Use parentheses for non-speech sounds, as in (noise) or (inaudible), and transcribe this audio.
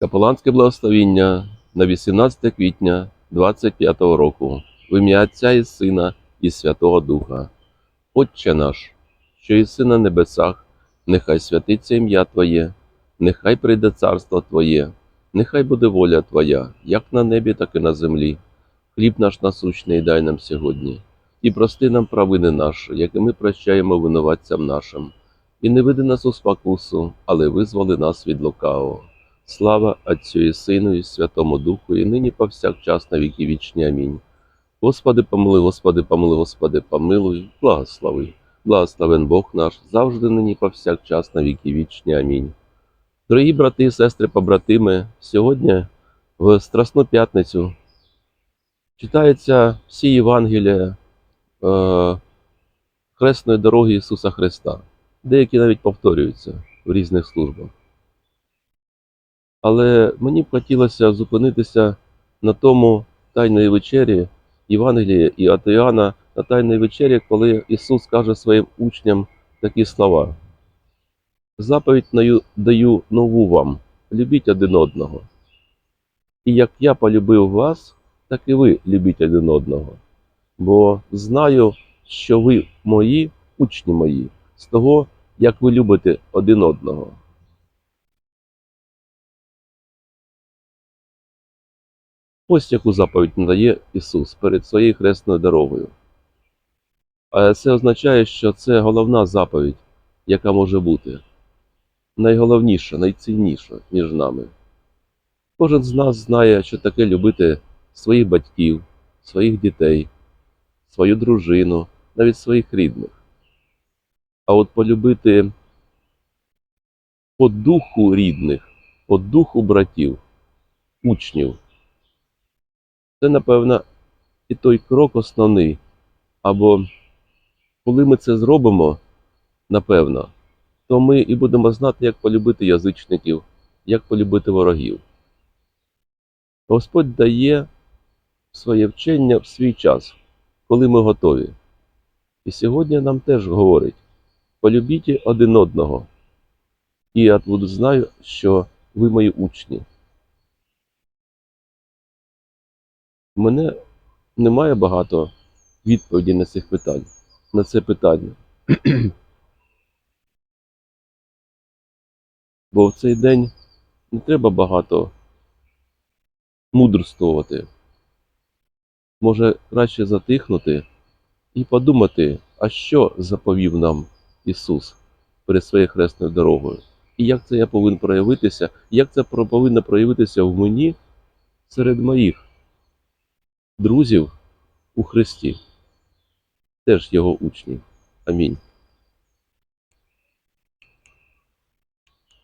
Капеланське благословіння на 18 квітня 25 року в ім'я Отця і Сина і Святого Духа. Отче наш, що єси на небесах, нехай святиться ім'я Твоє, нехай прийде царство Твоє, нехай буде воля Твоя, як на небі, так і на землі. Хліб наш насущний дай нам сьогодні, і прости нам провини наші, як і ми прощаємо винуватцям нашим. І не веди нас у спокусу, але визволи нас від лукавого. Слава Отцю і Сину, і Святому Духу, і нині повсякчас на віки вічні. Амінь. Господи, помилуй, Господи, помилуй, Господи, помилуй, благослови. Благословен Бог наш, завжди нині повсякчас на віки вічні. Амінь. Дорогі брати і сестри, побратими, сьогодні в Страсну п'ятницю читаються всі Євангелія е, Хресної дороги Ісуса Христа. Деякі навіть повторюються в різних службах. Але мені б хотілося зупинитися на тому Тайної вечері Євангелія і от Іоанна на Тайної вечері, коли Ісус каже своїм учням такі слова. Заповідь даю нову вам, любіть один одного. І як я полюбив вас, так і ви любіть один одного. Бо знаю, що ви мої, учні мої, з того, як ви любите один одного. Ось яку заповідь надає Ісус перед своєю хресною дорогою. А це означає, що це головна заповідь, яка може бути. Найголовніша, найцінніша між нами. Кожен з нас знає, що таке любити своїх батьків, своїх дітей, свою дружину, навіть своїх рідних. А от полюбити по духу рідних, по духу братів, учнів, це, напевно, і той крок основний. Або коли ми це зробимо, напевно, то ми і будемо знати, як полюбити язичників, як полюбити ворогів. Господь дає своє вчення в свій час, коли ми готові. І сьогодні нам теж говорить: полюбіть один одного. І я буду знаю, що ви мої учні. У мене немає багато відповідей на цих питань, на це питання. (clears throat) Бо в цей день не треба багато мудрствувати. Може краще затихнути і подумати, а що заповів нам Ісус перед своєю хресною дорогою. І як це я повинен проявитися, як це повинно проявитися в мені серед моїх друзів у Христі, теж його учнів. Амінь.